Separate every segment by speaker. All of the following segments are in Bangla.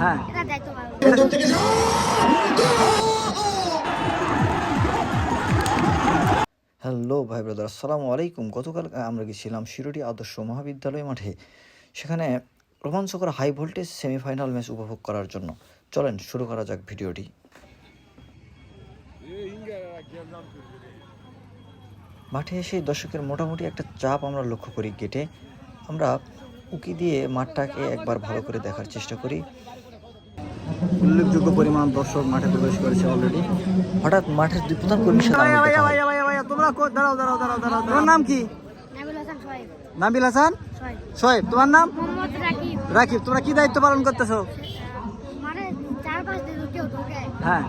Speaker 1: হ্যাঁ।
Speaker 2: হ্যালো ভাই ব্রাদার, আসসালামু আলাইকুম। গতকাল আমরা গেছিলাম শিরোডি আদর্শ মহাবিদ্যালয় মাঠে। সেখানে রোমাঞ্চকর হাই ভোল্টেজ সেমিফাইনাল ম্যাচ উপভোগ করার জন্য। চলেন, শুরু করা যাক ভিডিওটি। মাঠে এসে দর্শকের মোটামুটি একটা চাপ আমরা লক্ষ্য করি গেটে। আমরা উকি দিয়ে মাঠটাকে একবার ভালো করে দেখার চেষ্টা করি।
Speaker 1: উল্লেখযোগ্য পরিমাণ দর্শক মাঠে প্রবেশ করেছে অলরেডি
Speaker 2: হঠাৎ মাঠের দুই প্রধান হয়।
Speaker 1: তোমরা দাঁড়াও দাঁড়াও দাঁড়াও দাঁড়াও তোমার নাম কি?
Speaker 3: নাবিল হাসান সোহেব
Speaker 1: নাবিল হাসান?
Speaker 3: সোহেব
Speaker 1: সোহেব তোমার নাম?
Speaker 3: রাকিব।
Speaker 1: রাকিব তোমরা কি দায়িত্ব পালন করতেছো?
Speaker 3: মানে চার পাঁচ দিন কেউ ঢুকে।
Speaker 1: হ্যাঁ।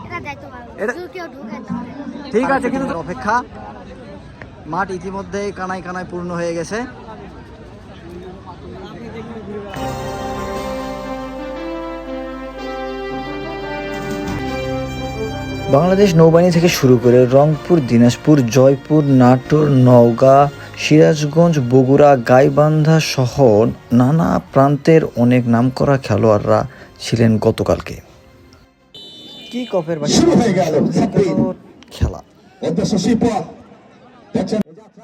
Speaker 1: ঠিক আছে কিন্তু অপেক্ষা। মাঠ ইতিমধ্যেই কানায় কানায় পূর্ণ হয়ে গেছে।
Speaker 2: বাংলাদেশ নৌবাহিনী থেকে শুরু করে রংপুর দিনাজপুর জয়পুর নাটোর নওগাঁ সিরাজগঞ্জ বগুড়া গাইবান্ধা সহ নানা প্রান্তের অনেক নামকরা খেলোয়াড়রা ছিলেন গতকালকে। কি কপের
Speaker 4: শুরু হয়ে গেল, সাব্বির।
Speaker 2: খেলা।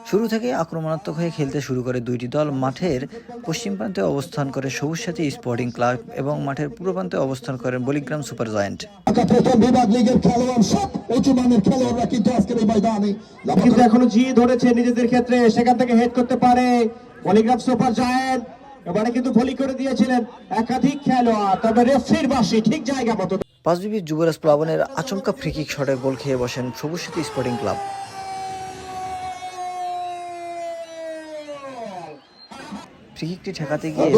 Speaker 2: শুরু থেকে আক্রমণাত্মক হয়ে খেলতে শুরু করে দুইটি দল মাঠের পশ্চিম প্রান্তে অবস্থান করে সবুজ সাথী স্পোর্টিং ক্লাব এবং মাঠের পূর্ব প্রান্তে অবস্থান করেন বলিগ্রাম সুপার জায়েন্ট।
Speaker 4: প্রথম বিভাগ লিগের খেলোয়াড় সব উঁচু মানের খেলোয়াড়রা কিন্তু আজকের এই ময়দানে
Speaker 5: কিন্তু এখনও জি ধরেছে নিজেদের ক্ষেত্রে সেখান থেকে হেড করতে পারে পলিগ্রাফ সুপার জায়েন্ট। এবারে কিন্তু ভলি করে দিয়েছিলেন একাধিক খেলোয়াড় তবে রেফরির বাসি ঠিক জায়গা মতো।
Speaker 2: পাঁচবিবি যুবরাজ প্লাবনের আচমকা ফ্রিকিক শটে গোল খেয়ে বসেন সবুজ সাথী স্পোর্টিং ক্লাব। ফ্রিকিকটি ঠেকাতে গিয়ে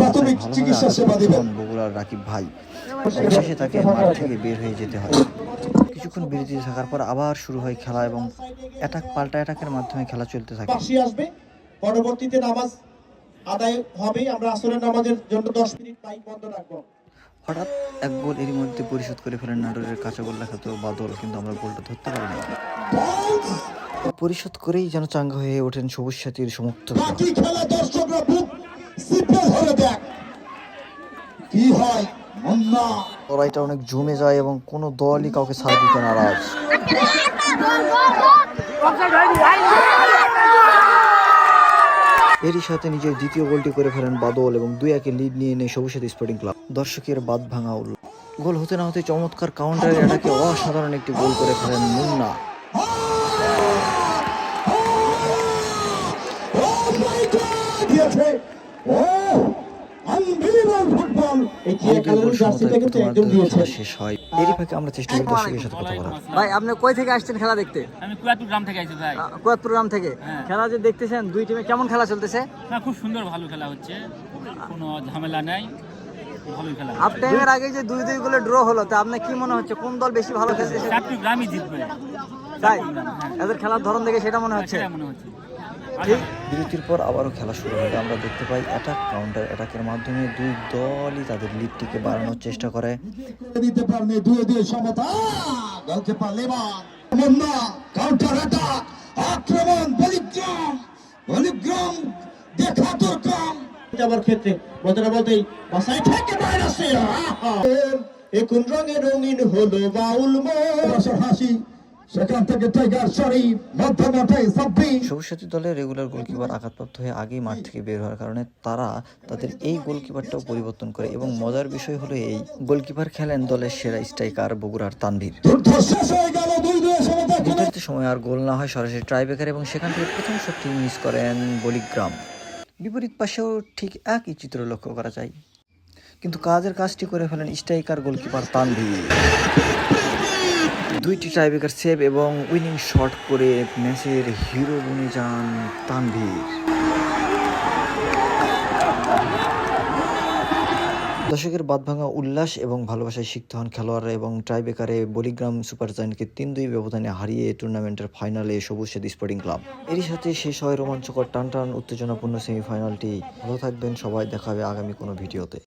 Speaker 4: প্রাথমিক চিকিৎসা সেবা দিবেন।
Speaker 2: বগুড়ার রাকিব ভাই। অবশেষে তাকে মাঠ থেকে বের হয়ে যেতে হয়। কিছুক্ষণ বিরতিতে থাকার পর আবার শুরু হয় খেলা এবং অ্যাটাক পাল্টা অ্যাটাকের মাধ্যমে খেলা চলতে থাকে।
Speaker 5: আসবে। পরবর্তীতে নামাজ আদায় হবে আমরা আসরের নামাজের জন্য দশ মিনিট মাইক বন্ধ রাখব।
Speaker 2: হঠাৎ এক গোল এরই মধ্যে পরিশোধ করে ফেলেন নাটোরের কাঁচা গোল লেখাত বাদল কিন্তু আমরা গোলটা ধরতে পারিনি। পরিশোধ করেই যেন চাঙ্গা হয়ে ওঠেন সবুজ সাথীর সমর্থকরা
Speaker 4: বাকি খেলা দর্শকরা বুক সিপে ধরে দেখ। কি হয় মুন্না?
Speaker 2: লড়াইটা অনেক জমে যায় এবং কোনো দলই কাউকে ছাড় দিতে নারাজ। এরই সাথে নিজের দ্বিতীয় গোলটি করে ফেলেন বাদল এবং দুই একে লিড নিয়ে নেয় সবুজ সাথী স্পোর্টিং ক্লাব দর্শকের বাদ ভাঙা উল্ল গোল হতে না হতে চমৎকার কাউন্টার এটাকে অসাধারণ একটি গোল করে ফেলেন মুন্না। এরই ফাঁকে আমরা চেষ্টা করি দর্শকের সাথে কথা বলার।
Speaker 1: ভাই আপনি কই থেকে আসছেন খেলা দেখতে?
Speaker 6: আমি কুয়াতুর গ্রাম থেকে আইছি ভাই
Speaker 1: কুয়াতপুর গ্রাম থেকে।
Speaker 6: হ্যাঁ।
Speaker 1: খেলা যে দেখতেছেন দুই টিমে কেমন খেলা চলতেছে?
Speaker 6: না খুব সুন্দর ভালো খেলা হচ্ছে। কোনো ঝামেলা নাই।
Speaker 1: হাফ টাইমের আগে যে দুই দুই গোলে ড্র হলো তা আপনার কি মনে হচ্ছে কোন দল বেশি ভালো খেলতেছে?
Speaker 6: গ্রামই জিতবে।
Speaker 1: তাই? এদের খেলার ধরন দেখে সেটা মনে হচ্ছে?
Speaker 6: সেটা মনে হচ্ছে।
Speaker 1: ঠিক।
Speaker 2: বিরতির পর আবারও খেলা শুরু হলে আমরা দেখতে পাই অ্যাটাক কাউন্টার অ্যাটাকের মাধ্যমে দুই দলই তাদের লিডটিকে বাড়ানোর চেষ্টা করে।
Speaker 4: দিতে পারেনি দুয়ে দুয়ে সমতা। মুন্না কাউন্টার অ্যাটাক আক্রমণ বলিগ্রাম বলিগ্রাম দেখা তোর কাম
Speaker 5: যাবার ক্ষেত্রে বলতে না বলতেই বাসায় থেকে বাইরে আসে এ কোন রঙে রঙিন হলো বাউল
Speaker 4: বছর হাসি সেখান থেকে টাইগার শরীফ মধ্য মাঠে সাব্বির
Speaker 2: দলের রেগুলার গোলকিপার আঘাতপ্রাপ্ত হয়ে আগেই মাঠ থেকে বের হওয়ার কারণে তারা তাদের এই গোলকিপারটাও পরিবর্তন করে এবং মজার বিষয় হলো এই গোলকিপার খেলেন দলের সেরা স্ট্রাইকার বগুড়ার তানভীর। নির্ধারিত সময় আর গোল না হয় সরাসরি ট্রাইবেকার এবং সেখান থেকে প্রথম শটটি মিস করেন বলিগ্রাম। বিপরীত পাশেও ঠিক একই চিত্র লক্ষ্য করা যায়। কিন্তু কাজের কাজটি করে ফেলেন স্ট্রাইকার গোলকিপার তানভীর। দুইটি টাইব্রেকার সেভ এবং উইনিং শট করে ম্যাচের হিরো বনে যান তানভীর। দর্শকের বাদভাঙা উল্লাস এবং ভালোবাসায় শিখতে হন খেলোয়াড়রা এবং টাইব্রেকারে বলিগ্রাম সুপার জায়ান্টকে তিন দুই ব্যবধানে হারিয়ে টুর্নামেন্টের ফাইনালে সবুজ সাথী স্পোর্টিং ক্লাব এরই সাথে শেষ হয় রোমাঞ্চকর টান টান উত্তেজনাপূর্ণ সেমিফাইনালটি ভালো থাকবেন সবাই দেখাবে আগামী কোনো ভিডিওতে